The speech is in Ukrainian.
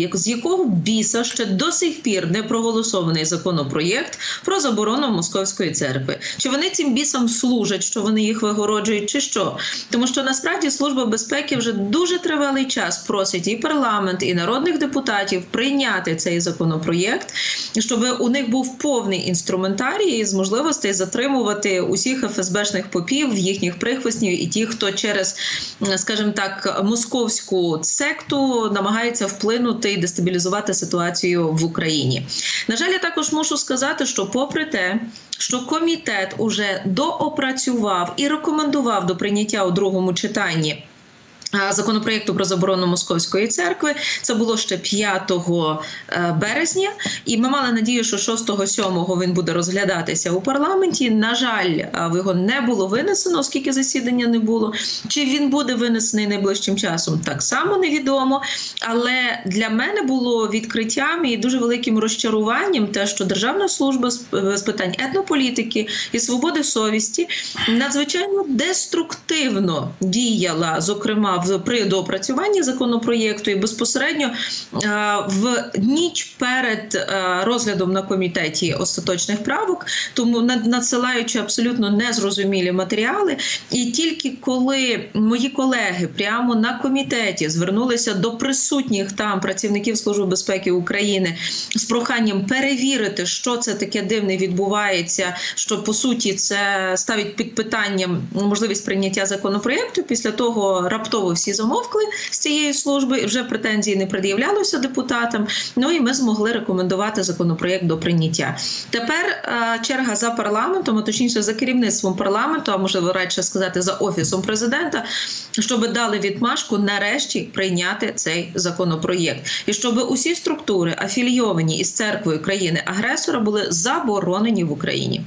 як з якого біса ще до сих пір не проголосований законопроєкт про заборону московської церкви? Чи вони цим бісам служать, що вони їх вигороджують, чи що? Тому що насправді служба безпеки вже дуже тривалий час просить і парламент, і народних депутатів прийняти цей законопроєкт, щоб у них був повний інструментарій з можливостей затримувати усіх ФСБшних попів, їхніх прихвостнів і ті, хто через, скажімо так, московську секту намагається вплинути і дестабілізувати ситуацію в Україні. На жаль, я також мушу сказати, що попри те, що комітет уже доопрацював і рекомендував до прийняття у другому читанні. Законопроєкту про заборону московської церкви це було ще 5 е, березня, і ми мали надію, що 6-7 він буде розглядатися у парламенті. На жаль, е, його не було винесено, оскільки засідання не було. Чи він буде винесений найближчим часом, так само невідомо. Але для мене було відкриттям і дуже великим розчаруванням те, що Державна служба з з питань етнополітики і свободи совісті надзвичайно деструктивно діяла, зокрема в при доопрацюванні законопроєкту і безпосередньо е, в ніч перед е, розглядом на комітеті остаточних правок, тому над- надсилаючи абсолютно незрозумілі матеріали, і тільки коли мої колеги прямо на комітеті звернулися до присутніх там працівників Служби безпеки України з проханням перевірити, що це таке дивне відбувається, що по суті це ставить під питанням можливість прийняття законопроєкту. Після того раптово всі замовкли з цієї служби, вже претензії не пред'являлося депутатам. Ну і ми змогли рекомендувати законопроєкт до прийняття. Тепер е, черга за парламентом, а точніше за керівництвом парламенту, а можливо радше сказати за офісом президента, щоб дали відмашку нарешті прийняти цей законопроєкт, і щоб усі структури афілійовані із церквою країни агресора були заборонені в Україні.